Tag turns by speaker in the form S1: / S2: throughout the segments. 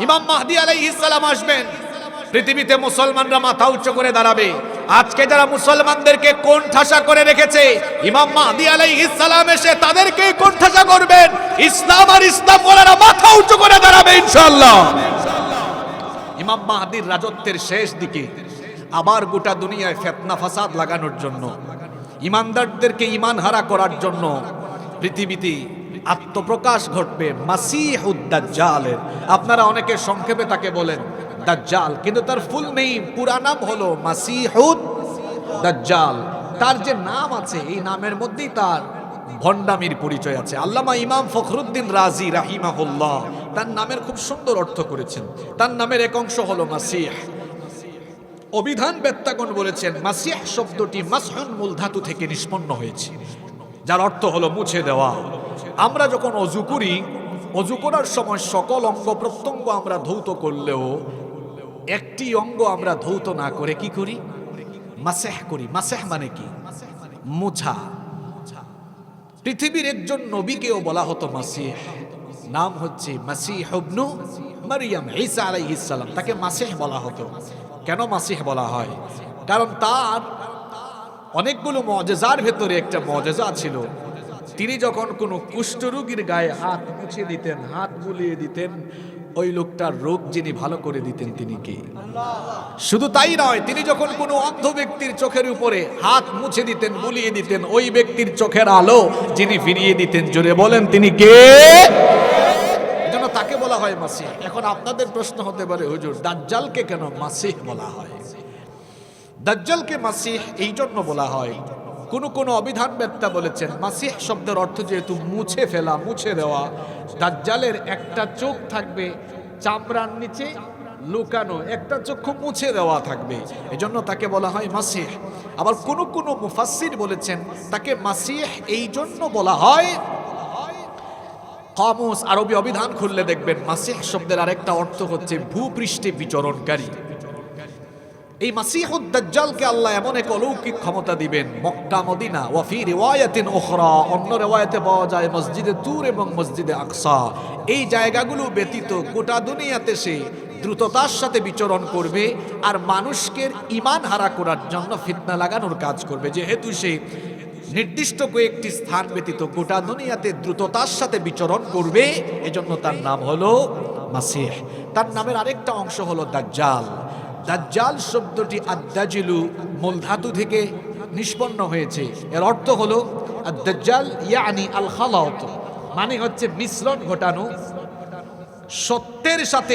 S1: ইমাম মাহদি আলাইহিস সালাম আসবেন। পৃথিবীতে মুসলমানরা মাথা উচ্চ করে দাঁড়াবে। আজকে যারা মুসলমানদেরকে কোন ঠাসা করে রেখেছে, ইমাম মাহদি আলাইহিস সালাম এসে তাদেরকে কোন ঠাসা করবেন। ইসলাম আর ইসলাম ওলারা মাথা উঁচু করে দাঁড়াবে ইনশাআল্লাহ। ইমাম মাহদির রাজত্বের শেষ দিকে আবার গোটা দুনিয়ায় ফেতনা ফাসাদ লাগানোর জন্য, ইমানদারদেরকে ইমান হারা করার জন্য পৃথিবীতে আত্মপ্রকাশ ঘটবে মাসিহুদ্দাজ্জালের আপনারা অনেকে সংক্ষেপে তাকে বলেন দাজ্জাল, কিন্তু তার ফুল নেই পুরা নাম হলো মাসিহুদ দাজ্জাল। তার যে নাম আছে, এই নামের মধ্যেই তার ভণ্ডামির পরিচয় আছে। আল্লামা ইমাম ফখরুদ্দিন রাজি রাহিমাহুল্লাহ তার নামের খুব সুন্দর অর্থ করেছেন। তার নামের এক অংশ হলো মাসিহ। অভিধান বেত্তাগণ বলেছেন, মাসিহ শব্দটি মাসহুন মূল ধাতু থেকে নিষ্পন্ন হয়েছে, যার অর্থ হলো মুছে দেওয়া। আমরা যখন অজু করি, অজু করার সময় সকল অঙ্গ প্রত্যঙ্গ আমরা ধৌত করলেও, একটি অঙ্গ আমরা ধৌত না করে কি করি? মাসেহ করি। মাসেহ মানে কি? মুছা। পৃথিবীর একজন নবীকেও বলা হতো মাসিহ। নাম হচ্ছে মাসিহ ইবনু মারিয়াম, ঈসা সালাম। তাকে মাসিহ বলা হতো। কেন মাসিহ বলা হয়? কারণ তার অনেকগুলো মজেজার ভেতরে একটা মজেজা ছিল। তিনি যখন কোনো কুষ্ঠরোগীর গায়ে হাত মুছে দিতেন, হাত বুলিয়ে দিতেন, ওই লোকটার রোগ যিনি ভালো করে দিতেন তিনি কে? শুধু তাই নয়, তিনি যখন কোনো অন্ধ ব্যক্তির চোখের উপরে হাত মুছে দিতেন, বুলিয়ে দিতেন, ওই ব্যক্তির চোখের আলো যিনি ফিরিয়ে দিতেন, জোরে বলেন, তিনি কে? তাকে বলা হয় মাসিহ। এখন আপনাদের প্রশ্ন হতে পারে, হুজুর, দাজ্জালকে কেন মাসিহ বলা হয়? দাজ্জালকে মাসিহ এই জন্য বলা হয় কোন কোন অবিধান বেত্তা বলেছেন, মাসিহ শব্দের অর্থ যেহেতু মুছে ফেলা, মুছে দেওয়া, দাজ্জালের একটা চোখ থাকবে চামড়ার নিচে লুকানো, একটা চক্ষু মুছে দেওয়া থাকবে, এজন্য তাকে বলা হয় মাসিহ। আবার কোন কোন মুফাসসির বলেছেন, তাকে মাসিহ এই জন্য বলা হয়, কামুস আরবি অভিধান খুললে দেখবেন মাসিহ শব্দের আরেকটা অর্থ হচ্ছে ভূপৃষ্ঠে বিচরণকারী। এই মাসিহুদ দাজ্জালকে আল্লাহ এমন এক অলৌকিক ক্ষমতা দিবেন, মক্কা, মদিনা ওয়াফি রিওয়ায়াতিন উখরা, অন্য রিওয়ায়াতে পাওয়া যায় মসজিদে তুর এবং মসজিদে আকসা। এই জায়গাগুলো ব্যতীত গোটা দুনিয়াতে সে দ্রুততার সাথে বিচরণ করবে আর মানুষকে ইমান হারা করার জন্য ফিতনা লাগানোর কাজ করবে। যেহেতু সে নির্দিষ্ট কয়েকটি স্থান ব্যতীত গোটা দুনিয়াতে দ্রুততার সাথে বিচরণ করবে, এজন্য তার নাম হলো মাসিহ। তার নামের আরেকটা অংশ হলো দাজ্জাল। দাজ্জাল শব্দটি আদাজিলু মূল ধাতু থেকে নিষ্পন্ন হয়েছে। এর অর্থ হলো আদাজ্জাল ইয়ানি আল খালাত মানে হচ্ছে মিশ্রণ ঘটানো, সত্যের সাথে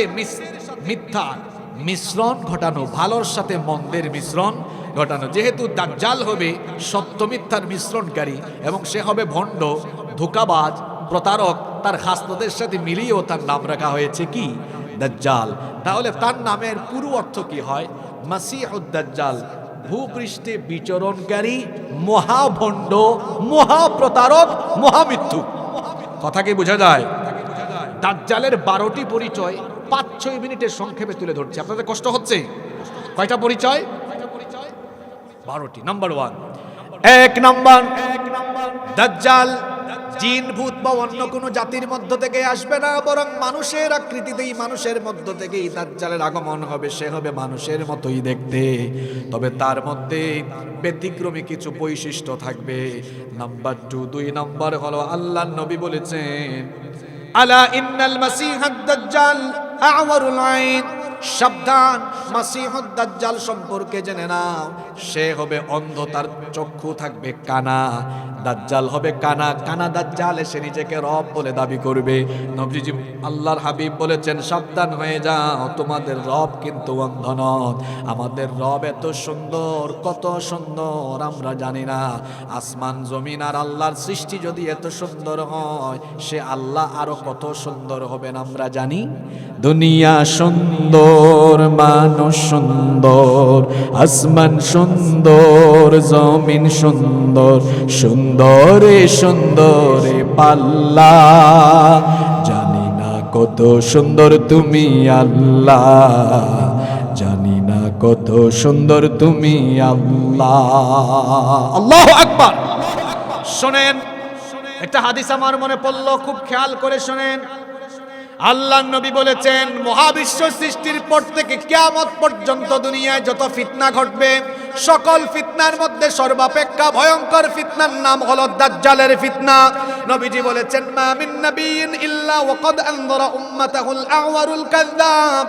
S1: মিথ্যা, মিশ্রণ ঘটানো, ভালোর সাথে মন্দের মিশ্রণ ঘটানো। যেহেতু দাজ্জাল হবে সত্য মিথ্যার মিশ্রণকারী এবং সে হবে ভণ্ড, ধোকাবাজ, প্রতারক, তার খাসনদের সাথে মিলিয়েও তার নাম রাখা হয়েছে কি? দাজ্জাল। তাহলে তার নামের পুরো অর্থ কি হয়? মাসিহুদ্দাজ্জাল ভূপৃষ্ঠে বিচরণকারী মহাভণ্ড মহাপ্রতারক মহামৃত্যু। কথা কি বোঝা যায়? দাজ্জালের বারোটি পরিচয় পাঁচ ছয় মিনিটের সংক্ষেপে তুলে ধরছে। আপনাদের কষ্ট হচ্ছে? কয়টা পরিচয়? বারোটি। নাম্বার ওয়ান এক নাম্বার দাজ্জাল জিন, ভূত বা অন্য কোনো জাতির মধ্য থেকে আসবে না, বরং মানুষের আকৃতিতেই মানুষের মধ্য থেকেই দাজ্জালের আগমন হবে, সে হবে মানুষের মতোই দেখতে। তবে তার মধ্যে ব্যতিক্রমী কিছু বৈশিষ্ট্য থাকবে। নাম্বার টু, দুই নাম্বার হলো আল্লাহ নবী বলেছেন, আলা ইন্নাল মাসিহাদ দাজ্জাল আওয়ারুল আইন। সাবধান, মাসিহুদ দাজ্জাল সম্পর্কে জেনে নাও। সে হবে অন্ধ তার চক্ষু থাকবে কানা। দাজ্জাল হবে কানা। কানা দাজ্জাল এসে নিজেকে রব বলে দাবি করবে। নবীজি আল্লাহর হাবিব বলেছেন, সাবধান হয়ে যাও, তোমাদের রব কিন্তু অন্ধ নন। আমাদের রব এত সুন্দর, কত সুন্দর, আমরা জানি না। আসমান, জমিন আর আল্লাহর সৃষ্টি যদি এত সুন্দর হয়, সে আল্লাহ আরও কত সুন্দর হবেন আমরা জানি? দুনিয়া সুন্দর মানুষ সুন্দর, আসমান সুন্দর, জমিন সুন্দর, সুন্দরে সুন্দরে পাল্লা। জানি না কত সুন্দর তুমি আল্লাহ। জানি না কত সুন্দর তুমি আল্লাহ। আল্লাহ শোনেন, একটা হাদিস আমার মনে পড়ল, খুব খেয়াল করে শোনেন। আল্লাহ নবী বলেছেন মহাবিশ্ব সৃষ্টির পর থেকে কেয়ামত পর্যন্ত দুনিয়ায় যত ফিতনা ঘটবে সকল ফিতনার মধ্যে সর্বাপেক্ষা ভয়ঙ্কর ফিতনার নাম হলো দাজ্জালের ফিতনা। নবীজি বলেছেন, মা মিন নাবিয়িন ইল্লা ওয়াকাদ আনযারা উম্মাতাহুল আওয়ারুল কাযযাব।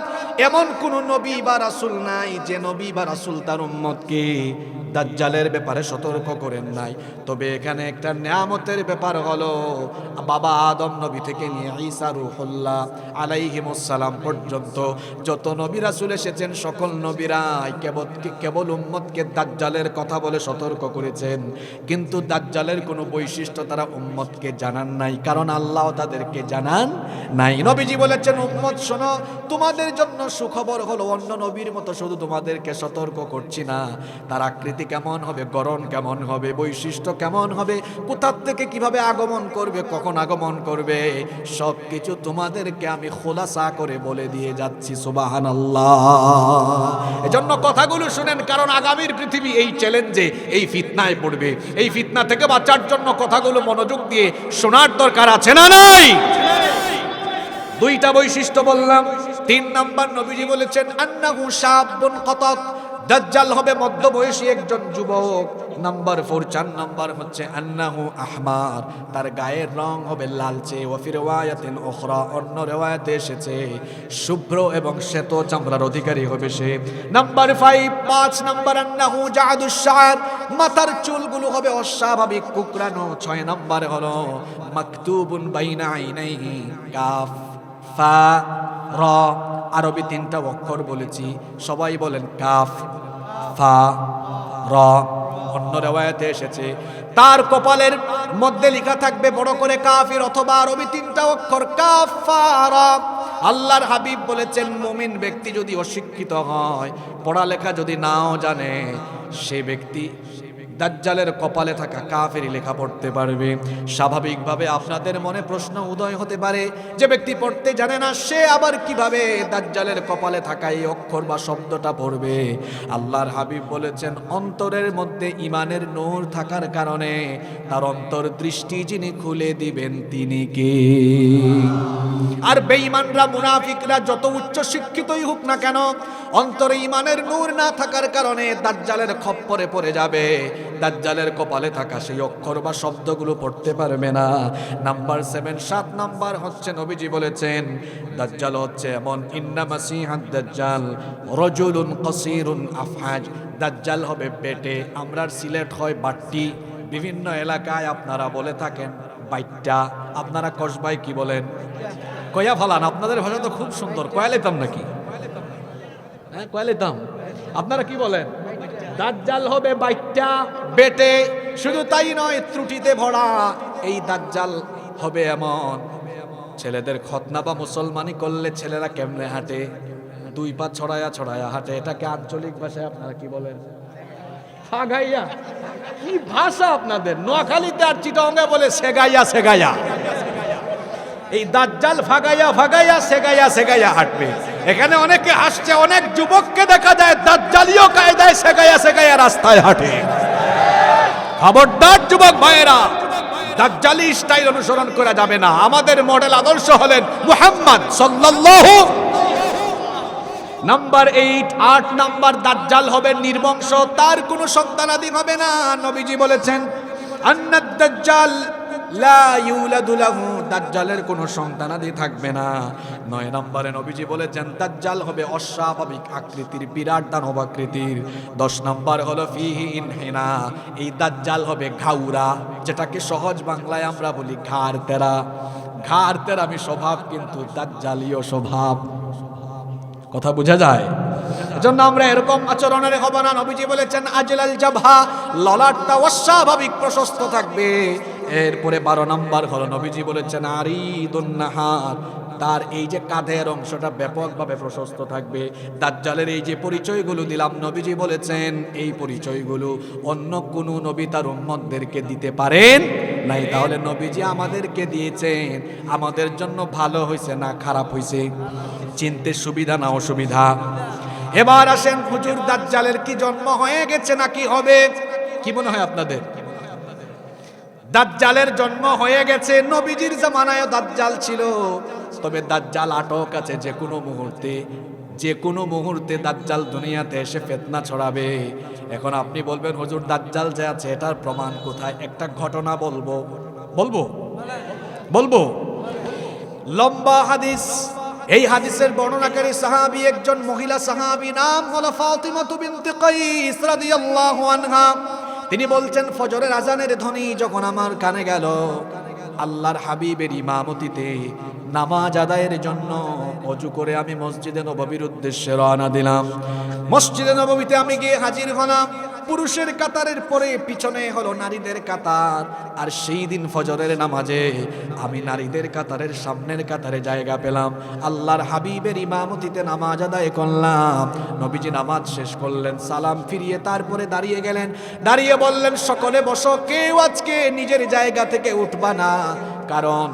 S1: এমন কোন নবী বা রাসূল নাই যে নবী বা রাসূল তার উম্মতকে দাজ্জালের ব্যাপারে সতর্ক করেন নাই। তবে এখানে একটা নিয়ামতের ব্যাপার হলো, বাবা আদম নবী থেকে নিয়ে ঈসা রুহুল্লাহ আলাইহিমুসসালাম পর্যন্ত যত নবী রাসূল এসেছেন, সকল নবীরাই কেবল কেবল উম্মতকে দাজ্জালের কথা বলে সতর্ক করেছেন। কিন্তু দাজ্জালের কোনো বৈশিষ্ট্য তারা উম্মতকে জানান নাই, কারণ আল্লাহ তাদেরকে জানান নাই। নবীজি বলেছেন, উম্মত, শোনো, তোমাদের জন্য সুখবর হলো অন্য নবীর মতো শুধু তোমাদেরকে সতর্ক করছি না। তার আকৃতি কেমন হবে গরম কেমন হবে, বৈশিষ্ট্য কেমন হবে কোথার থেকে কীভাবে আগমন করবে, কখন আগমন করবে সব কিছু তোমাদেরকে আমি খোলাসা করে বলে দিয়ে যাচ্ছি সুবাহান আল্লাহ এজন্য কথাগুলো শুনেন, কারণ আগামীর পৃথিবী এই চ্যালেঞ্জে এই ফিতনায় পড়বে। এই ফিতনা থেকে বাঁচার জন্য কথাগুলো মনোযোগ দিয়ে শোনার দরকার আছে না নাই? দুইটা বৈশিষ্ট্য বললাম। তিন নাম্বার নবীজি বলেছেন, আন্নাহু শাবুন কতাত দাজ্জাল হবে মধ্যবয়সী একজন যুবক। নাম্বার ফোর চার নাম্বার হচ্ছে আন্নাহু আহমার। তার গায়ের রং হবে লালচে। ওয়াফি রেওয়ায়াতিন ওখরা অন্য রেওয়ায়াতে এসেছে। শুভ্র এবং শ্বেত চামড়ার অধিকারী হবে সে। নাম্বার ফাইভ পাঁচ নাম্বার আন্নাহু জাহাদুসার মাথার চুলগুলো হবে অস্বাভাবিক কুকরানো ছয় নাম্বার হলো মাকতুবুন বাইনা আইনাইহি, কাফ, ফা র, আরবি তিনটা অক্ষর বলেছি। সবাই বলেন কাফ, ফা, র। অন্য রেওয়ায়াতে এসেছে। তার কপালের মধ্যে লেখা থাকবে বড় করে কাফির অথবা আরবি তিনটা অক্ষর, কাফ, ফা, র। আল্লাহর হাবিব বলেছেন, মুমিন ব্যক্তি যদি অশিক্ষিত হয়, পড়ালেখা যদি নাও জানে, সে ব্যক্তি দাজ্জালের কপালে থাকা কাফেরই লেখা পড়তে পারবে। স্বাভাবিকভাবে আপনাদের মনে প্রশ্ন উদয় হতে পারে, যে ব্যক্তি পড়তে জানে না, সে আবার কীভাবে দাজ্জালের কপালে থাকা এই অক্ষর বা শব্দটা পড়বে? আল্লাহর হাবিব বলেছেন, অন্তরের মধ্যে ইমানের নূর থাকার কারণে তার অন্তর দৃষ্টি যিনি খুলে দিবেন, তিনি কে? আর বেঈমানরা, মুনাফিকরা যত উচ্চ শিক্ষিতই হোক না কেন, অন্তরে ইমানের নূর না থাকার কারণে দাজ্জালের খপ্পরে পড়ে যাবে। দাজ্জালের কপালে থাকা সেই অক্ষর বা শব্দগুলো পড়তে পারবে না। নাম্বার সেভেন, সাত নাম্বার হচ্ছে নবীজি বলেছেন, দাজ্জাল হচ্ছে এমন, ইন্না মাসিহাদ দাজ্জাল রজুলুন কসিরুন আফহাজ। দাজ্জাল হবে বেটে আমরার সিলেট হয় বাট্টি। বিভিন্ন এলাকায় আপনারা বলে থাকেন, বাইটটা। আপনারা কসবাই কি বলেন? কয়া ফালান, আপনাদের ভাষা তো খুব সুন্দর। কয়া লেতাম নাকি? হ্যাঁ কয়া লেতাম। আপনারা কি বলেন? দাজ্জাল হবে বাইটটা, বেটে, শুধু তাই নয়, ত্রুটিতে ভরা। এই দাজ্জাল হবে এমন। ছেলেদের খতনা বা মুসলমানি করলে ছেলেরা কেমনে হাঁটে? দুই পা ছড়ায়া ছড়ায়া হাঁটে। এটাকে আঞ্চলিক ভাষায় আপনারা কি বলেন? ফাগাইয়া। কি ভাষা আপনাদের? নোয়াখালীতে আর চিটঙ্গে বলে সেগাইয়া সেগাইয়া। এই দাজ্জাল ফাগাইয়া ফাগাইয়া সেগাইয়া সেগাইয়া হাঁটবে। এখানে অনেকে হাসছে, অনেক যুবককে দেখা যায় দাজ্জালিও কায়দায় সেগাইয়া সেগাইয়া রাস্তায় হাঁটে। খবরদার যুবক ভাইয়েরা, দাজ্জালি স্টাইল অনুসরণ করা যাবে না। আমাদের মডেল আদর্শ হলেন মুহাম্মদ সাল্লাল্লাহু নাম্বার এইট, আট নাম্বার দাজ্জাল হবে নির্বংশ, তার কোনো সন্তানাদি হবে না। নবীজি বলেছেন, আন্নাদ দাজ্জাল লা ইউলাদু লাহু দাজ্জালের কোনো সন্তানাদি থাকবে না। নয় নম্বরে নবীজি বলেছেন, দাজ্জাল হবে অস্বাভাবিক আকৃতির, বিরাট দানব আকৃতির দশ নম্বর হলো ফিহি ইনহিনা, এই দাজ্জাল হবে ঘাউরা, যেটাকে সহজ বাংলায় আমরা বলি ঘাড় তেরা ঘাড় তেরামি স্বভাব, কিন্তু দাজ্জালীয় স্বভাব। কথা বোঝা যায়? এজন্য আমরা এরকম আচরণের হব না। নবীজি বলেছেন, আজলাল জাভা ললাটটা অস্বাভাবিক প্রশস্ত থাকবে। এরপরে বারো নম্বর হলো নবীজি বলেছেন, আরিদুন্নাহার তার এই যে কাঁধের অংশটা ব্যাপকভাবে প্রশস্ত থাকবে। দাজ্জালের এই যে পরিচয়গুলো দিলাম, নবীজি বলেছেন, এই পরিচয়গুলো অন্য কোনো নবী তার উম্মতদেরকে দিতে পারেন নাই। তাহলে নবীজি আমাদেরকে দিয়েছেন। আমাদের জন্য ভালো হয়েছে না খারাপ হয়েছে চিনতে সুবিধা না অসুবিধা? এবার আসেন হুজুর দাজ্জালের কি জন্ম হয়ে গেছে নাকি হবে? কি মনে হয় আপনাদের? দাজ্জালের জন্ম হয়ে গেছে নবীজির জামানায় দাজ্জাল ছিল। তবে দাজ্জাল আটক আছে যে কোনো মুহূর্তে, যে কোনো মুহূর্তে দাজ্জাল দুনিয়াতে এসে ফেতনা ছড়াবে। এখন আপনি বলবেন, হুজুর, দাজ্জাল যে আছে, এটার প্রমাণ কোথায়? একটা ঘটনা বলব। বলব? বলব? লম্বা হাদিস। এই হাদিসের বর্ণনাকারী সাহাবী একজন মহিলা সাহাবী, নাম হলো ফাতিমা বিনতে কাইস রাদিয়াল্লাহু আনহা। তিনি বলছেন, ফজরের আজানের ধ্বনি যখন আমার কানে গেল, আল্লাহর হাবিবের ইমামতিতে নামাজ আদায়ের জন্য অজু করে আমি মসজিদে নববীর উদ্দেশ্যে রওনা দিলাম। মসজিদে নববীতে আমি গিয়ে হাজির হলাম। পুরুষের কাতারের পরে পিছনে হলো নারীদের কাতার। আর সেই দিন ফজরের নামাজে আমি নারীদের কাতারের সামনের কাতারে জায়গা পেলাম। আল্লাহর হাবিবের ইমামতিতে নামাজ আদায় করলাম। নবীজি নামাজ শেষ করলেন, সালাম ফিরিয়ে তারপরে দাঁড়িয়ে গেলেন। দাঁড়িয়ে বললেন, সকলে বসো, কেউ আজকে নিজের জায়গা থেকে উঠবা না। কারণ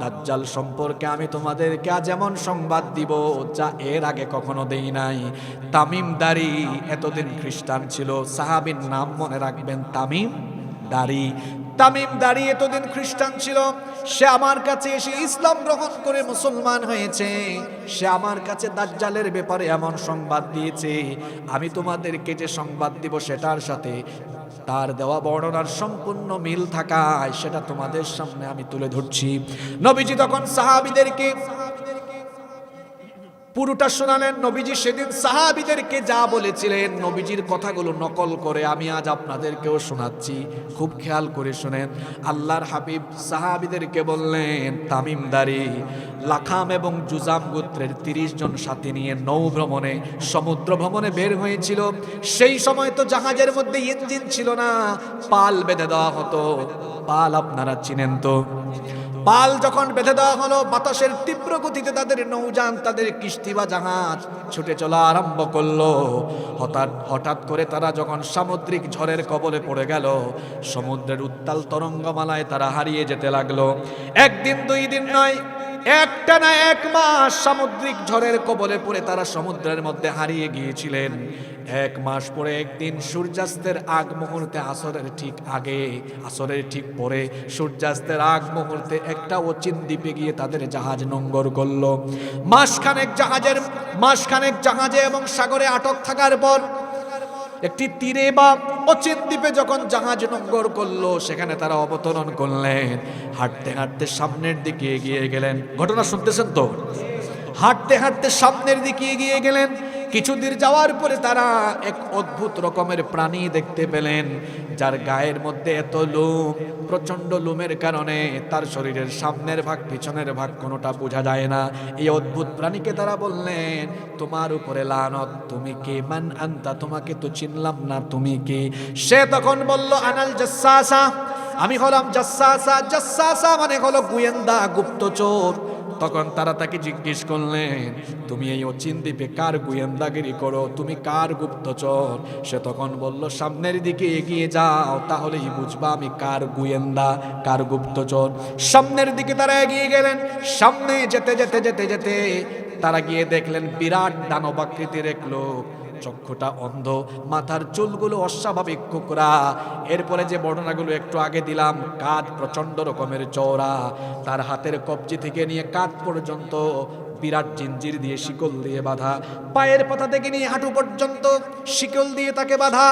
S1: দাজ্জাল সম্পর্কে আমি তোমাদেরকে এমন সংবাদ দিব যা এর আগে কখনো দেই নাই। তামিম দাড়ি এতদিন খ্রিস্টান ছিল, সাহাবির নাম মনে রাখবেন তামিম দাড়ি তামিম দাঁড়িয়ে এতদিন খ্রিস্টান ছিল, সে আমার কাছে এসে ইসলাম গ্রহণ করে মুসলমান হয়েছে। সে আমার কাছে দাজ্জালের ব্যাপারে এমন সংবাদ দিয়েছে, আমি তোমাদেরকে যে সংবাদ দিব সেটার সাথে। তার দেওয়া বর্ণনার সম্পূর্ণ মিল থাকায় সেটা তোমাদের সামনে আমি তুলে ধরছি। নবীজি তখন সাহাবিদেরকে পুরোটা শোনালেন নবীজি, সেদিন সাহাবিদেরকে যা বলেছিলেন, নবীজির কথাগুলো নকল করে আমি আজ আপনাদেরকেও শোনাচ্ছি। খুব খেয়াল করে শোনেন, আল্লাহর হাবিব সাহাবিদেরকে বললেন, তামিমদারি, লাখাম এবং জুজাম গোত্রের তিরিশ জন সাথী নিয়ে নৌ ভ্রমণে, সমুদ্র ভ্রমণে বের হয়েছিল। সেই সময় তো জাহাজের মধ্যে ইঞ্জিন ছিল না, পাল বেঁধে দেওয়া হতো। পাল আপনারা চিনেন তো? পাল যখন বেঁধে দেওয়া হলো, বাতাসের তীব্র গতিতে তাদের নৌযান, তাদের কিস্তি বা জাহাজ ছুটে চলা আরম্ভ করল। হঠাৎ হঠাৎ করে তারা যখন সামুদ্রিক ঝড়ের কবলে পড়ে গেল, সমুদ্রের উত্তাল তরঙ্গমালায় তারা হারিয়ে যেতে লাগল। একদিন, দুই দিন নয় একটা না এক মাস সামুদ্রিক ঝড়ের কবলে পড়ে তারা সমুদ্রের মধ্যে হারিয়ে গিয়েছিলেন। এক মাস পরে একদিন সূর্যাস্তের আগ মুহূর্তে আসরের ঠিক আগে, আসরের ঠিক পরে সূর্যাস্তের আগ মুহূর্তে একটা অচিন দ্বীপে গিয়ে তাদের জাহাজ নোঙ্গর করল। মাসখানেক জাহাজের, মাসখানেক জাহাজে এবং সাগরে আটক থাকার পর একটি তীরে বা অচিন দ্বীপে যখন জাহাজ নঙ্গর করল, সেখানে তারা অবতরণ করলেন। হাঁটতে হাঁটতে সামনের দিকে এগিয়ে গেলেন। ঘটনা শুনতেছেন তো? হাঁটতে হাঁটতে সামনের দিকে এগিয়ে গেলেন। কিছুদিন যাওয়ার পরে তারা এক অদ্ভুত রকমের প্রাণী দেখতে পেলেন, যার গায়ের মধ্যে এত লোম প্রচণ্ড লোমের কারণে তার শরীরের সামনের ভাগ, পিছনের ভাগ কোনোটা বোঝা যায় না। এই অদ্ভুত প্রাণীকে তারা বললেন, তোমার উপরে লানত, তুমি কে? মান আন্তা? তোমাকে তো চিনলাম না, তুমি কে? সে তখন বলল, আনাল জাসাসা। আমি হলাম জাসাসা। জাসাসা মানে হলো গোয়েন্দা, গুপ্তচোর। তখন তারা তাকে জিজ্ঞেস করলেন, তুমি এই অচিন দ্বীপে কার গোয়েন্দাগিরি করো, তুমি কার গুপ্তচর? সে তখন বলল, সামনের দিকে এগিয়ে যাও, তাহলেই বুঝবা আমি কার গুয়েন্দা, কার গুপ্তচর। সামনের দিকে তারা এগিয়ে গেলেন, সামনে যেতে যেতে যেতে যেতে তারা গিয়ে দেখলেন বিরাট দানবাকৃতির এক লোক। চক্ষুটা অন্ধ, মাথার চুলগুলো অস্বাভাবিক কুকরা। এরপরে যে বর্ণনাগুলো একটু আগে দিলাম কাঠ প্রচণ্ড রকমের চওড়া। তার হাতের কবজি থেকে নিয়ে কাঠ পর্যন্ত বিরাট জিঞ্জির দিয়ে শিকল দিয়ে বাঁধা। পায়ের পাতা থেকে নিয়ে হাঁটু পর্যন্ত শিকল দিয়ে তাকে বাঁধা।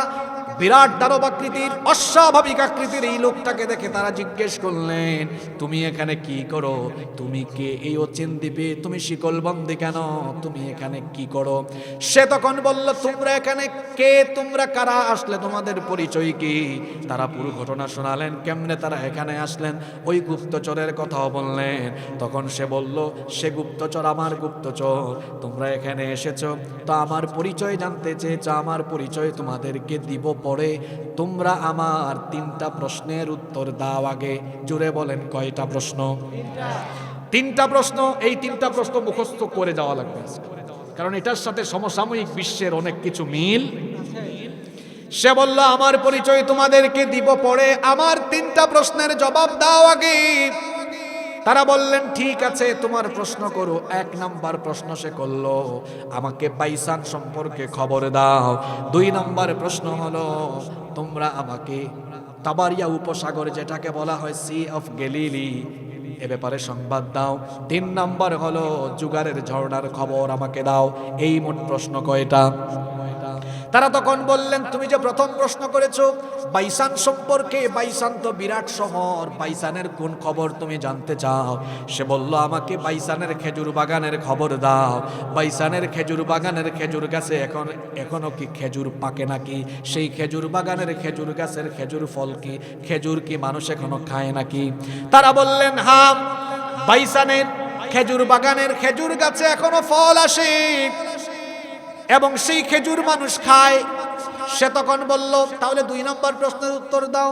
S1: বিরাট দানব আকৃতির অস্বাভাবিক আকৃতির এই লোকটাকে দেখে তারা জিজ্ঞেস করলেন, তুমি এখানে কি করো? তুমি কে? এই অচিন দ্বীপে তুমি শিকল বন্দি কেন? তুমি এখানে কি করো? সে তখন বলল, তোমরা এখানে কে? তোমরা কারা? আসলে তোমাদের পরিচয় কি? তারা পুরো ঘটনা শোনালেন, কেমনে তারা এখানে আসলেন। ওই গুপ্তচরের কথাও বললেন। তখন সে বলল, সে গুপ্তচর আমার গুপ্তচর, তোমরা এখানে এসেছ, তো আমার পরিচয় জানতে চেয়েছো আমার পরিচয় তোমাদেরকে দিব পরে। তোমরা আমার তিনটা প্রশ্নের উত্তর দাও আগে। জুড়ে বলেন, কয়টা প্রশ্ন? তিনটা প্রশ্ন, এই তিনটা প্রশ্ন মুখস্থ করে যাওয়া লাগবে। কারণ এটার সাথে সমসাময়িক বিশ্বের অনেক কিছু মিল। সে বলল, আমার পরিচয় তোমাদেরকে দিব পরে। আমার তিনটা প্রশ্নের জবাব দাও আগে। তারা বললেন, ঠিক আছে, তোমার প্রশ্ন করো। এক নাম্বার প্রশ্ন সে করল, আমাকে পাইসান সম্পর্কে খবর দাও। দুই নাম্বার প্রশ্ন হলো, তোমরা আমাকে তাবারিয়া উপসাগর, যেটাকে বলা হয় সি অফ গেলিলি, এ ব্যাপারে সংবাদ দাও। তিন নাম্বার হলো, জুগারের ঝর্ণার খবর আমাকে দাও। এই মোট প্রশ্ন কয়টা? তারা তখন বললেন, তুমি যে প্রথম প্রশ্ন করেছ, বাইসান সম্পর্কে, বাইসান তো বিরাট শহর, বাইসানের কোন খবর তুমি জানতে চাও? সে বলল, আমাকে বাইসানের খেজুর বাগানের খবর দাও। বাইসানের খেজুর বাগানের খেজুর গাছে এখন, এখনও কি খেজুর পাকে নাকি? সেই খেজুর বাগানের খেজুর গাছের খেজুর ফল কি? খেজুর কি মানুষ এখনও খায় নাকি? তারা বললেন হাম বাইসানের খেজুর বাগানের খেজুর গাছে এখনও ফল আসে। এবং সেই খেজুর মানুষ খায়। সে তখন বলল, তাহলে দুই নম্বর প্রশ্নের উত্তর দাও।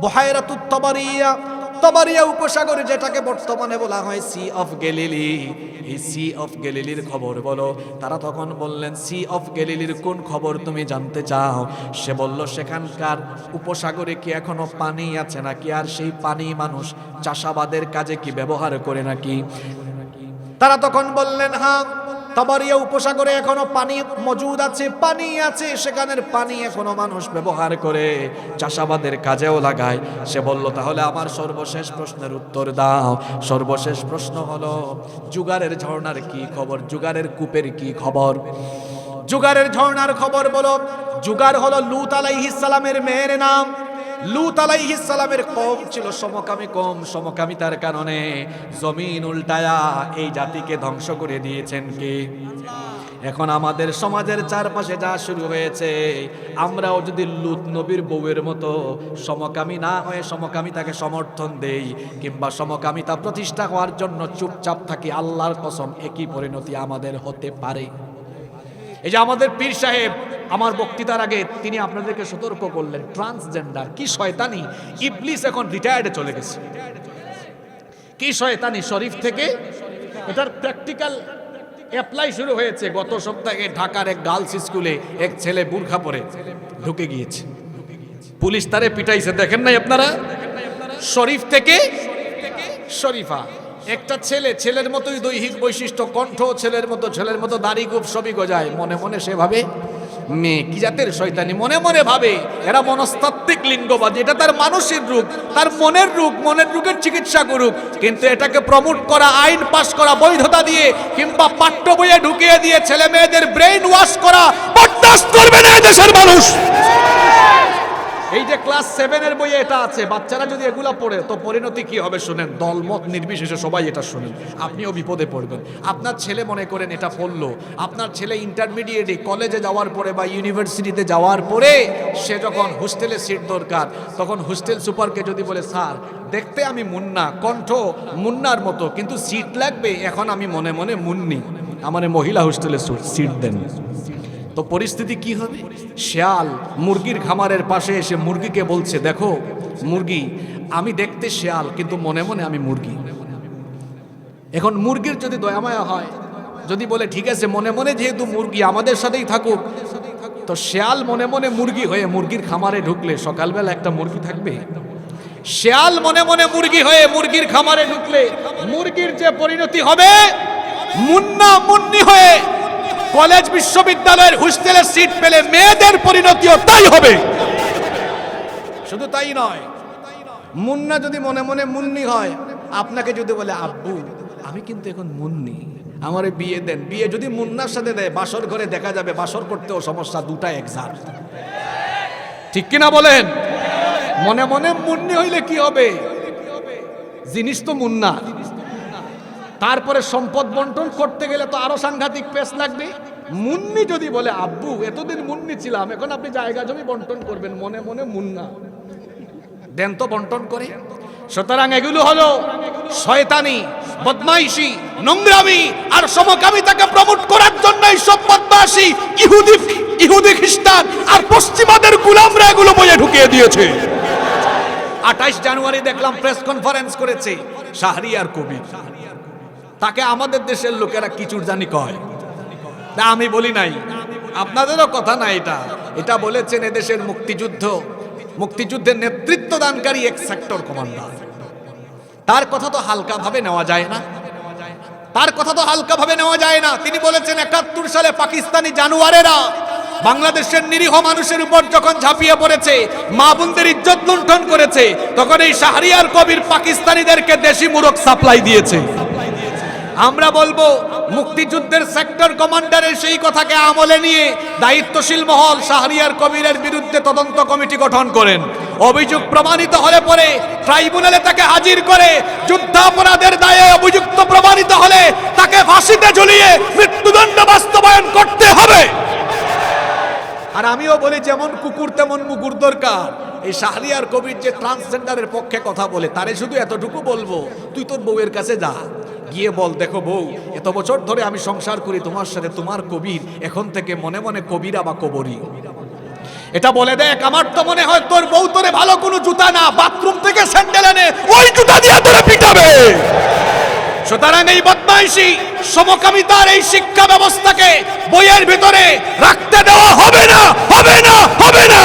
S1: বহায়রাতুত তবারিয়া। তবারিয়া উপসাগর যেটাকে বর্তমানে বলা হয় সি অফ গেলিলি এই সি অফ গেলিলির খবর বলো। তারা তখন বললেন সি অফ গেলিলির কোন খবর তুমি জানতে চাও? সে বলল, সেখানকার উপসাগরে কি এখনও পানি আছে নাকি? আর সেই পানি মানুষ চাষাবাদের কাজে কি ব্যবহার করে নাকি? তারা তখন বললেন হ্যাঁ তাবারিয়া উপসাগরে এখনও পানি মজুদ আছে, পানি আছে। সেখানের পানি এখনও মানুষ ব্যবহার করে, চাষাবাদের কাজেও লাগায়। সে বলল, তাহলে আমার সর্বশেষ প্রশ্নের উত্তর দাও। সর্বশেষ প্রশ্ন হলো, জুগারের ঝর্ণার কি খবর? জুগারের কূপের কি খবর? জুগারের ঝর্ণার খবর বলো, জুগার হলো লুত আলাইহিস সালামের মেয়ের নাম। লুত আলাইহিস সালামের কম ছিল সমকামী কম সমকামিতার কারণে জমিন উল্টায়া এই জাতিকে ধ্বংস করে দিয়েছেন কে? এখন আমাদের সমাজের চারপাশে যা শুরু হয়েছে, আমরাও যদি লুত নবীর বউয়ের মতো সমকামী না হয়ে সমকামিতাকে সমর্থন দেই, কিংবা সমকামিতা প্রতিষ্ঠা হওয়ার জন্য চুপচাপ থাকি, আল্লাহর কসম একই পরিণতি আমাদের হতে পারে। এই যে আমাদের পীর সাহেব আমার বক্তৃতার আগে তিনি আপনাদেরকে সতর্ক করলেন ট্রান্সজেন্ডার কি শয়তানি? ইবলিস এখন রিটায়ার্ডে চলে গেছে। কি শয়তানি? শরীফ থেকে এটার প্র্যাকটিক্যাল অ্যাপ্লাই শুরু হয়েছে। গত সপ্তাহে ঢাকার এক গার্লস স্কুলে এক ছেলে বুর্খা পরে ঢুকে গিয়েছে। পুলিশ তারে পিটাইছে, দেখেন নাই আপনারা? শরীফ থেকে শরীফা, একটা ছেলে, ছেলের মতোই দৈহিক বৈশিষ্ট্য, কণ্ঠ ছেলের মতো ছেলের মতো দাড়ি গুপ সবই গজায়। মনে মনে সে ভাবে মেয়ে, কি জাতের শয়তানি? মনে মনে ভাবে, এরা মনস্তাত্ত্বিক লিঙ্গবাদী। এটা তার মানসিক রোগ তার মনের রোগ মনের রোগের চিকিৎসা করুক। কিন্তু এটাকে প্রমোট করা, আইন পাশ করা, বৈধতা দিয়ে, কিংবা পাঠ্য বইয়ে ঢুকিয়ে দিয়ে ছেলে মেয়েদের ব্রেইন ওয়াশ করা, বরদাস্ত করবে না দেশের মানুষ। এই যে ক্লাস সেভেনের বইয়ে এটা আছে, বাচ্চারা যদি এগুলো পড়ে, তো পরিণতি কি হবে শুনেন? দলমত নির্বিশেষে সবাই এটা শুনেন। আপনিও বিপদে পড়বেন। আপনার ছেলে মনে করেন এটা পড়ল। আপনার ছেলে ইন্টারমিডিয়েটে কলেজে যাওয়ার পরে বা ইউনিভার্সিটিতে যাওয়ার পরে সে যখন হোস্টেলে সিট দরকার, তখন হোস্টেল সুপারকে যদি বলে, স্যার, দেখতে আমি মুন্না, কণ্ঠ মুন্নার মতো, কিন্তু সিট লাগবে, এখন আমি মনে মনে মুন্নি। আমার মহিলা হোস্টেলে সিট দেন। তো পরিস্থিতি কি হবে? শেয়াল মুরগির খামারের পাশে এসে মুরগিকে বলছে, দেখো, মুরগি, আমি দেখতে শেয়াল, কিন্তু মনে মনে আমি মুরগি। এখন মুরগির যদি দয়ামায়া হয়, যদি বলে, ঠিক আছে, মনে মনে যেহেতু মুরগি আমাদের সাথেই থাকুক, তো শেয়াল মনে মনে মুরগি হয়ে মুরগির খামারে ঢুকলে সকালবেলা একটা মুরগি থাকবে। শেয়াল মনে মনে মুরগি হয়ে মুরগির খামারে ঢুকলে মুরগির যে পরিণতি হবে, মুন্না মুন্নি হয়ে কলেজ বিশ্ববিদ্যালয়ের হোস্টেলের সিট পেলে মেয়েদের পরিণতিও তাই হবে। শুধু তাই নয়, মুন্না যদি মনে মনে মুন্নি হয়, আপনাকে যদি বলে, আব্বু, আমি কিন্তু এখন মুন্নি, আমারে বিয়ে দেন। বিয়ে যদি মুন্নার সাথে দেয়, বাসর ঘরে দেখা যাবে, বাসর করতেও সমস্যা, দুটা এক্সাক্ট ঠিক কিনা বলেন? মনে মনে মুন্নি হইলে কি হবে? জিনিস তো মুন্না। তারপরে সম্পদ বন্টন করতে গেলে তো আরও সাংঘাতিক পেস লাগবে। মুন্নি যদি বলে, আব্বু, এতদিন মুন্নি ছিলাম, এখন আপনি জায়গা জমি বন্টন করবেন, মনে মনে মুন্না। দেন তো বন্টন করে। সুতরাং এগুলো হলো শয়তানি, বদমাইশি, নোংরামি আর সমকামিতাকে প্রমোট করার জন্য এই সব বদমাশি, ইহুদি ইহুদি খ্রিস্টান আর পশ্চিমাদের গুলামরা এগুলো বইয়ে ঢুকিয়ে দিয়েছে। আঠাইশ জানুয়ারি দেখলাম প্রেস কনফারেন্স করেছে, শাহরিয়ার কবির। তাকে আমাদের দেশের লোকেরা কিচুর জানি কয়। তা আমি বলি নাই। আপনাদেরও কথা না এটা। এটা বলেছেন এদেশের মুক্তিযুদ্ধ। মুক্তিযুদ্ধের নেতৃত্ব দানকারী এক সেক্টর কমান্ডার তার কথা তো হালকা ভাবে নেওয়া যায় না। তার কথা তো হালকা ভাবে নেওয়া যায় না। তিনি বলেছেন, একাত্তর সালে পাকিস্তানি জানুয়ারেরা বাংলাদেশের নিরীহ মানুষের উপর যখন ঝাঁপিয়ে পড়েছে, মা বোনদের ইজ্জত লুণ্ঠন করেছে, তখন এই শাহরিয়ার কবির পাকিস্তানিদেরকে দেশি মুরগ সাপ্লাই দিয়েছে। আমরা বলব, মুক্তিযুদ্ধের সেক্টর কমান্ডারের সেই কথাকে আমলে নিয়ে দায়িত্বশীল মহল শাহরিয়ার কবিরের বিরুদ্ধে তদন্ত কমিটি গঠন করেন। অভিযোগ প্রমাণিত হলে পরে ট্রাইব্যুনালে তাকে হাজির করে যুদ্ধাপরাধের দায়ে অভিযুক্ত প্রমাণিত হলে তাকে ফাঁসিতে ঝুলিয়ে মৃত্যুদণ্ড বাস্তবায়ন করতে হবে। আর আমিও বলি, যেমন কুকুর তেমন মুকুর দরকার। এই শাহরিয়ার কবির যে ট্রান্সজেন্ডারের পক্ষে কথা বলে, তারে শুধু এতটুকু বলব, তুই তোর বউয়ের কাছে যা। গিয়ে বল, দেখো বউ, এত বছর ধরে আমি সংসার করি তোমার সাথে, তোমার কবির, এখন থেকে মনে মনে কবিরা বা কবরী। এটা বলে দেখ, আমার তো মনে হয় তোর বউ তোরে ভালো কোনো জুতা না, বাথরুম থেকে স্যান্ডেল এনে ওই জুতা দিয়ে তোরে পিটাবে। সুতরাং এই বদমাইশি সমকামিতার এই শিক্ষা ব্যবস্থাকে বইয়ের ভিতরে রাখতে দেওয়া হবে না হবে না হবে না।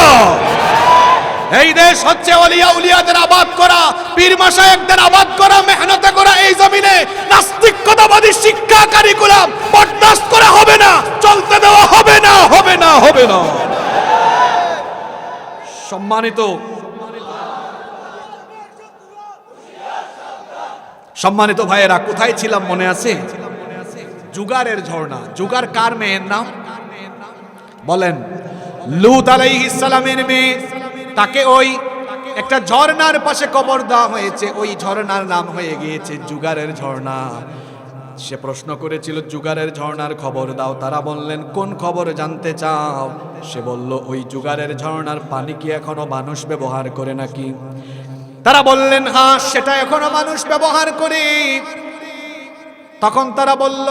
S1: এই দেশ হচ্ছে অলিয়া উলিয়াদের আবাদ করা, পীর মাসায়েকদের আবাদ করা, মেহনতে করা এই জমিনে নাস্তিকতাবাদী শিক্ষা কারিকুলাম বরদাস্ত করা হবে না, চলতে দেওয়া হবে না হবে না হবে না। সম্মানিত সম্মানিত ভাইয়েরা, কোথায় ছিলাম মনে আছে? জুগারের ঝর্ণা। জুগার কার মেয়ের নাম? বলেন, লুত আলাইহিস সালামের মেয়ে। তাকে ওই একটা ঝর্ণার পাশে কবর দেওয়া হয়েছে। ওই ঝর্ণার নাম হয়ে গিয়েছে জুগারের ঝর্ণা। সে প্রশ্ন করেছিল জুগারের ঝর্ণার খবর দাও। তারা বললেন, কোন খবর জানতে চাও? সে বলল, ওই জুগারের ঝর্ণার পানি কি এখনও মানুষ ব্যবহার করে নাকি? তারা বললেন হ্যাঁ সেটা এখনও মানুষ ব্যবহার করে। তখন তারা বলল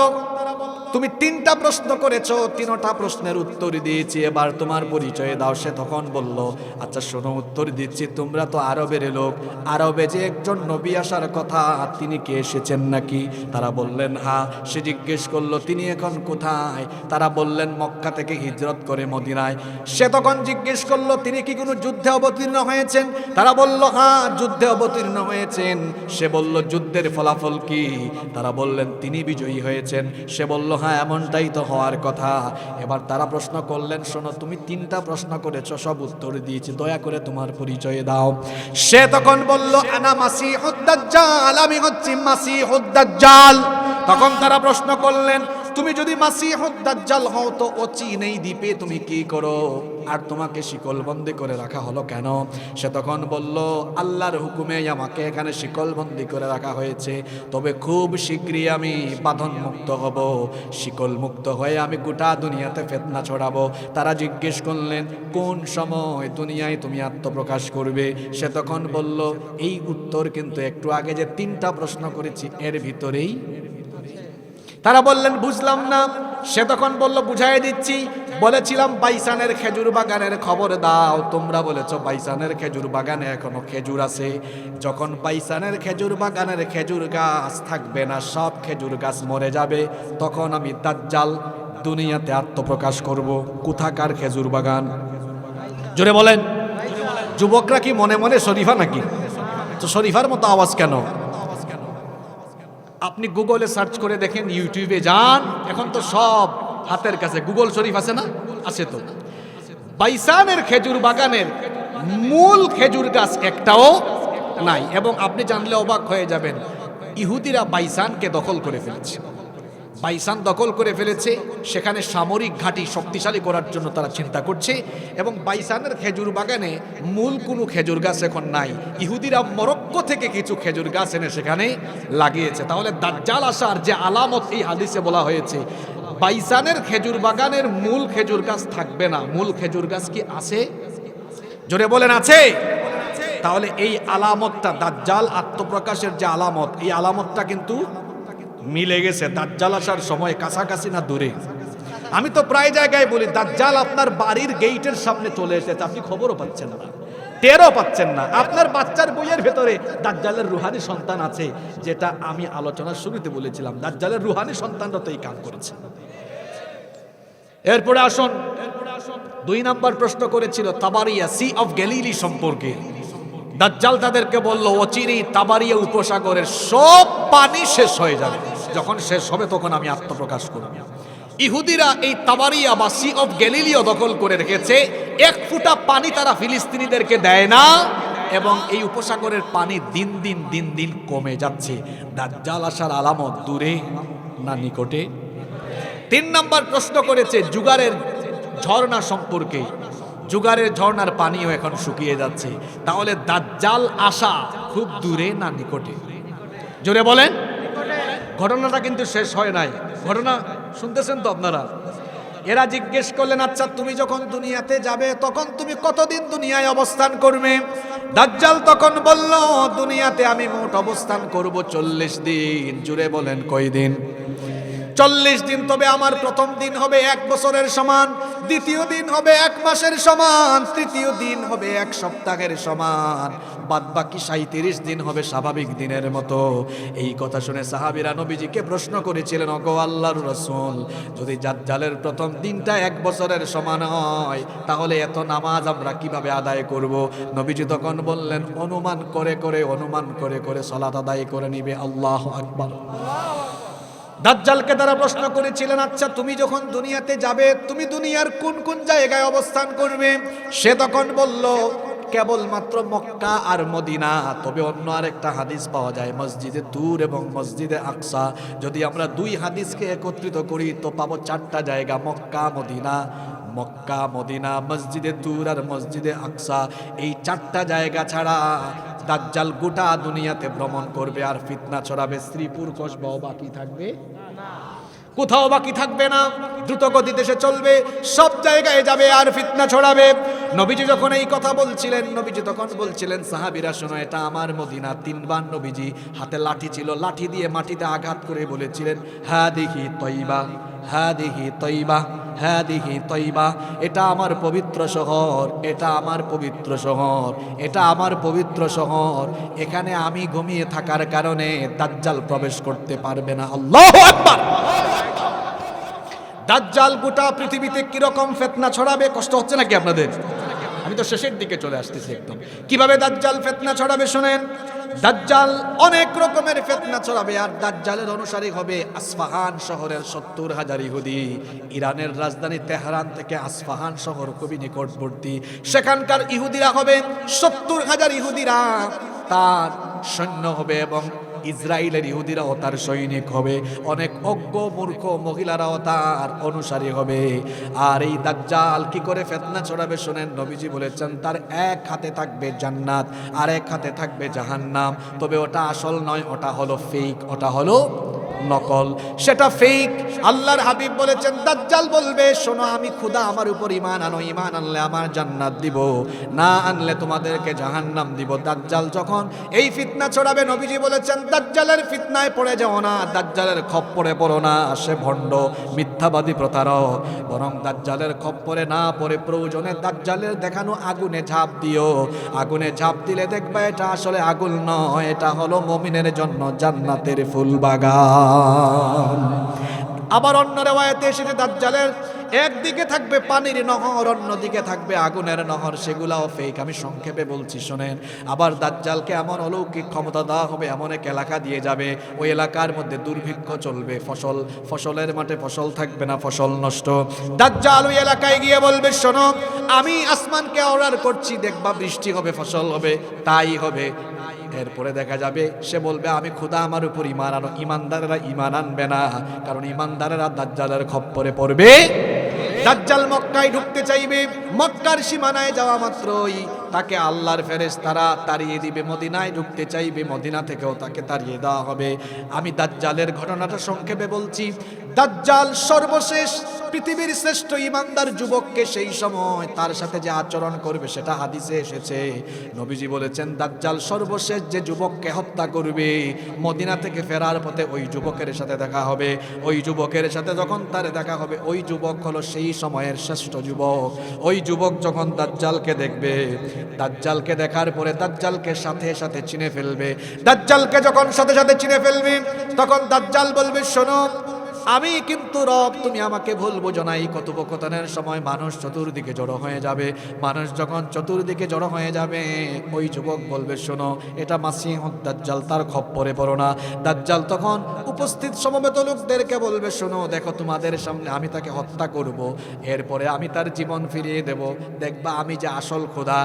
S1: তুমি তিনটা প্রশ্ন করেছ, তিনটা প্রশ্নের উত্তর দিয়েছি। এবার তোমার পরিচয় দাও, সে তখন বলল আচ্ছা শোনো, উত্তর দিচ্ছি, তোমরা তো আরবের লোক। আরবে যে একজন নবী আসার কথা, তিনি কে এসেছেন নাকি? তারা বললেন, হা। সে জিজ্ঞেস করল, তিনি এখন কোথায়? তারা বললেন, মক্কা থেকে হিজরত করে মদিনায়। সে তখন জিজ্ঞেস করল, তিনি কি কোনো যুদ্ধে অবতীর্ণ হয়েছেন? তারা বলল হ্যাঁ যুদ্ধে অবতীর্ণ হয়েছেন। সে বলল, যুদ্ধের ফলাফল কি? তারা বললেন, তিনি বিজয়ী হয়েছেন। সে বলল হ্যাঁ এমনটাই তো হওয়ার কথা। এবার তারা প্রশ্ন করলেন, শোনো, তুমি তিনটা প্রশ্ন করেছ, সব উত্তর দিয়েছি, দয়া করে তোমার পরিচয় দাও। সে তখন বলল, আনা মাসি হদ্দাজ্জাল আমি হচ্ছি মাসি হদ্দাজ্জাল তখন তারা প্রশ্ন করলেন তুমি যদি মাসিহুদ্দাজ্জাল হও তো ও চীনেই দ্বীপে তুমি কি করো? আর তোমাকে শিকলবন্দি করে রাখা হলো কেন? সে তখন বলল, আল্লাহর হুকুমে আমাকে এখানে শিকলবন্দি করে রাখা হয়েছে। তবে খুব শীঘ্রই আমি বাঁধন মুক্ত হব। শিকল মুক্ত হয়ে আমি গোটা দুনিয়াতে ফেতনা ছড়াবো। তারা জিজ্ঞেস করলেন, কোন সময় দুনিয়ায় তুমি আত্মপ্রকাশ করবে? সে তখন বলল, এই উত্তর কিন্তু একটু আগে যে তিনটা প্রশ্ন করেছি, এর ভিতরেই তারা বললেন, বুঝলাম না। সে তখন বলল, বুঝাই দিচ্ছি। বলেছিলাম, বাইসানের খেজুর বাগানের খবর দাও। তোমরা বলেছ, বাইসানের খেজুর বাগানে এখনও খেজুর আছে। যখন বাইসানের খেজুর বাগানের খেজুর গাছ থাকবে না, সব খেজুর গাছ মরে যাবে। তখন আমি দাজ্জাল দুনিয়াতে আত্মপ্রকাশ করব। কোথাকার খেজুর বাগান? জোরে বলেন। যুবকরা কি মনে মনে শরীফা নাকি? তো শরীফার মতো আওয়াজ কেন? আপনি গুগলে সার্চ করে দেখেন, ইউটিউবে যান, এখন তো সব হাতের কাছে। গুগল শরীফ আছে না? আছে তো। বাইসানের খেজুর বাগানের মূল খেজুর গাছ একটাও নাই, এবং আপনি জানলে অবাক হয়ে যাবেন, ইহুদিরা বাইসানকে দখল করে ফেলেছে। বাইসান দখল করে ফেলেছে। সেখানে সামরিক ঘাঁটি শক্তিশালী করার জন্য তারা চিন্তা করছে এবং বাইসানের খেজুর বাগানে মূল কোনো খেজুর গাছ এখন নাই। ইহুদিরা মরক্কো থেকে কিছু খেজুর গাছ এনে সেখানে লাগিয়েছে। তাহলে দাজ্জাল আসার যে আলামত এই হাদিসে বলা হয়েছে, বাইসানের খেজুর বাগানের মূল খেজুর গাছ থাকবে না। মূল খেজুর গাছ কি আছে? জোরে বলেন, আছে। তাহলে এই আলামতটা, দাজ্জাল আত্মপ্রকাশের যে আলামত, এই আলামতটা কিন্তু মিলে গেছে, দাজ্জাল আসার সময় কাছাকাছি না দূরে। আমি তো প্রায় জায়গায় বলি, দাজ্জাল আপনার বাড়ির গেইটের সামনে চলে এসেছে, আপনি খবরও পাচ্ছেন না, টেরও পাচ্ছেন না। আপনার বাচ্চার বইয়ের ভেতরে দাজ্জালের রুহানি সন্তান আছে, যেটা আমি আলোচনার শুরুতে বলেছিলাম। দাজ্জালের রুহানি সন্তানরা তো এই কাম করেছে। এরপরে আসুন, দুই নাম্বার প্রশ্ন করেছিল, তাবারিয়া, সি অফ গ্যালিলি সম্পর্কে। দাজ্জাল তাদেরকে বলল অচিরি তাবারিয়া উপসাগরের সব পানি শেষ হয়ে যাবে। যখন শেষ হবে, তখন আমি আত্মপ্রকাশ করব। ইহুদিরা এই তাবারিয়া বা সি অফ গ্যালিলিও দখল করে রেখেছে। এক ফুটা পানি তারা ফিলিস্তিনিদেরকে দেয় না এবং এই উপসাগরের পানি দিন দিন দিন দিন কমে যাচ্ছে। দাজ্জাল আসার আলামত দূরে না নিকটে? তিন নাম্বার প্রশ্ন করেছে, জুগারের ঝর্ণা সম্পর্কে। জুগারের ঝর্ণার পানিও এখন শুকিয়ে যাচ্ছে। তাহলে দাজ্জাল আসা খুব দূরে না নিকটে? জোরে বলেন। ঘটনাটা কিন্তু শেষ হয় নাই। ঘটনা শুনতেছেন তো আপনারা? এরা জিজ্ঞেস করলেন আচ্ছা তুমি যখন দুনিয়াতে যাবে, তখন তুমি কতদিন দুনিয়ায় অবস্থান করবে? দাজ্জাল তখন বলল, দুনিয়াতে আমি মোট অবস্থান করব চল্লিশ দিন। জুড়ে বলেন, কয়দিন? দিন চল্লিশ দিন, তবে আমার প্রথম দিন হবে এক বছরের সমান, দ্বিতীয় দিন হবে এক মাসের সমান, তৃতীয় দিন হবে এক সপ্তাহের সমান। বাদ বাকি সাঁত্রিশ দিন হবে স্বাভাবিক দিনের মতো। এই কথা শুনে সাহাবিরা নবীজিকে প্রশ্ন করেছিলেন অগো আল্লাহর রসুল, যদি জাজ্জালের প্রথম দিনটা এক বছরের সমান হয়, তাহলে এত নামাজ আমরা কীভাবে আদায় করব? নবীজি তখন বললেন, অনুমান করে করে, অনুমান করে করে সলাত আদায় করে নিবে, আল্লাহ আকবার। দাজ্জালকে তারা প্রশ্ন করেছিলেন আচ্ছা তুমি যখন দুনিয়াতে যাবে, তুমি দুনিয়ার কোন কোন জায়গায় অবস্থান করবে? সে তখন বলল, কেবলমাত্র মক্কা আর মদিনা। তবে অন্য আরেকটা হাদিস পাওয়া যায়, মসজিদে তুর এবং মসজিদে আকসা। যদি আমরা দুই হাদিসকে একত্রিত করি, তো পাবো চারটা জায়গা, মক্কা, মদিনা। মক্কা, মদিনা, মসজিদে তুর আর মসজিদে আকসা, এই চারটা জায়গা ছাড়া দাজ্জাল গোটা দুনিয়াতে ভ্রমণ করবে আর ফিতনা ছড়াবে। শ্রীপুর কসবাও বাকি থাকবে? কোথাও বাকি থাকবে না। দ্রুত গতিতে সে চলবে, সব জায়গায় যাবে আর ফিতনা ছড়াবে। নবীজি যখন এই কথা বলছিলেন, নবীজি তখন বলছিলেন, সাহাবিরা শোনো, এটা আমার মদিনা, তিনবার নবীজি হাতে লাঠি ছিল, লাঠি দিয়ে মাটিতে আঘাত করে বলেছিলেন হ্যাঁ দেখি তৈবা হ্যাঁ দেখি তৈবা হ্যাঁ দেখি তৈবা, এটা আমার পবিত্র শহর, এটা আমার পবিত্র শহর, এটা আমার পবিত্র শহর, এখানে আমি ঘুমিয়ে থাকার কারণে দাজ্জাল প্রবেশ করতে পারবে না। আল্লাহ আকবার! দাজ্জাল গোটা পৃথিবীতে কীরকম ফেতনা ছড়াবে? কষ্ট হচ্ছে নাকি আপনাদের? আমি তো শেষের দিকে চলে আসতেছি একদম। কীভাবে দাজ্জাল ফেতনা ছড়াবে শোনেন? দাজ্জাল অনেক রকমের ফেতনা ছড়াবে, আর দাজ্জালের অনুসারী হবে আসফাহান শহরের সত্তর হাজার ইহুদি। ইরানের রাজধানী তেহরান থেকে আসফাহান শহর খুবই নিকটবর্তী। সেখানকার ইহুদিরা হবে সত্তর হাজার ইহুদিরা। তার সৈন্য হবে এবং ইসরায়েলের ইহুদিরাও তার সৈনিক হবে, অনেক অজ্ঞ, মূর্খ মহিলারাও তার অনুসারী হবে। আর এই দাজ্জাল কি করে ফেতনা ছড়াবে শোনেন নবীজি বলেছেন, তার এক হাতে থাকবে জান্নাত, আর এক হাতে থাকবে জাহান্নাম। তবে ওটা আসল নয়, ওটা হলো ফেক ওটা হলো নকল। সেটা ফেক আল্লাহর হাবিব বলেছেন, দাজ্জাল বলবে, শোনো, আমি খুদা আমার উপর ইমান আনো ইমান আনলে আমার জান্নাত দিব, না আনলে তোমাদেরকে জাহান্নাম দিব। দাজ্জাল যখন এই ফিতনা ছড়াবে, নবীজি বলেছেন, দাজ্জালের ফিতনায় পড়ে যাও না, দাজ্জালের খপ্পরে পড়ো না, সে ভণ্ড মিথ্যাবাদী প্রতারক। বরং দাজ্জালের খপ্পরে না পড়ে প্রয়োজনে দাজ্জালের দেখানো আগুনে ঝাঁপ দিও। আগুনে ঝাঁপ দিলে দেখবে, এটা আসলে আগুন নয়, এটা হলো মমিনের জন্য জান্নাতের ফুল বাগান আবার অন্য রেওয়ায়তে এসেছে দাজ্জালের, একদিকে থাকবে পানির নহর, অন্যদিকে থাকবে আগুনের নহর, সেগুলাও ফেক আমি সংক্ষেপে বলছি, শোনেন। আবার দাজ্জালকে এমন অলৌকিক ক্ষমতা দেওয়া হবে, এমন এক এলাকা দিয়ে যাবে, ওই এলাকার মধ্যে দুর্ভিক্ষ চলবে, ফসল, ফসলের মাঠে ফসল থাকবে না, ফসল নষ্ট। দাজ্জাল ওই এলাকায় গিয়ে বলবে, শোনো, আমি আসমানকে অর্ডার করছি, দেখবা বৃষ্টি হবে, ফসল হবে, তাই হবে। এরপরে দেখা যাবে, সে বলবে, আমি খুদা আমার উপর ইমান আনো ইমানদারেরা ইমান আনবে না, কারণ ইমানদারেরা দাজ্জালের খপ্পরে পড়বে। দাজ্জাল মক্কায় ঢুকতে চাইবে, মক্কার সীমানায় যাওয়া মাত্রই তাকে আল্লাহর ফেরেস তারা তাড়িয়ে দিবে, মদিনায় ঢুকতে চাইবে, মদিনা থেকেও তাকে তাড়িয়ে দেওয়া হবে। আমি দাজ্জালের ঘটনাটা সংক্ষেপে বলছি, দাজ্জাল সর্বশেষ পৃথিবীর শ্রেষ্ঠ ইমানদার যুবককে সেই সময় তার সাথে যে আচরণ করবে সেটা হাদিসে এসেছে। নবীজি বলেছেন, দাজ্জাল সর্বশেষ যে যুবককে হত্যা করবে, মদিনা থেকে ফেরার পথে ওই যুবকের সাথে দেখা হবে। ওই যুবকের সাথে যখন তার দেখা হবে, ওই যুবক হলো সেই সময়ের শ্রেষ্ঠ যুবক। ওই যুবক যখন দাজ্জালকে দেখবে, দাজ্জালকে দেখার পরে দাজ্জালকে সাথে সাথে চিনে ফেলবে। দাজ্জালকে যখন সাথে সাথে চিনে ফেলবে, তখন দাজ্জাল বলবে, শোনো আমি কিন্তু রব, তুমি আমাকে ভুল বোঝো না এই কথোপকথনের সময় মানুষ চতুর্দিকে জড়ো হয়ে যাবে। মানুষ যখন চতুর্দিকে জড়ো হয়ে যাবে, ওই যুবক বলবে, শোনো, এটা মাসিহ দাজ্জাল, তার খপ্পরে পড়ো না। দাজ্জাল তখন উপস্থিত সমবেত লোকদেরকে বলবে, শোনো, দেখো তোমাদের সামনে আমি তাকে হত্যা করব। এরপরে আমি তার জীবন ফিরিয়ে দেব। দেখবা আমি যে আসল খোদা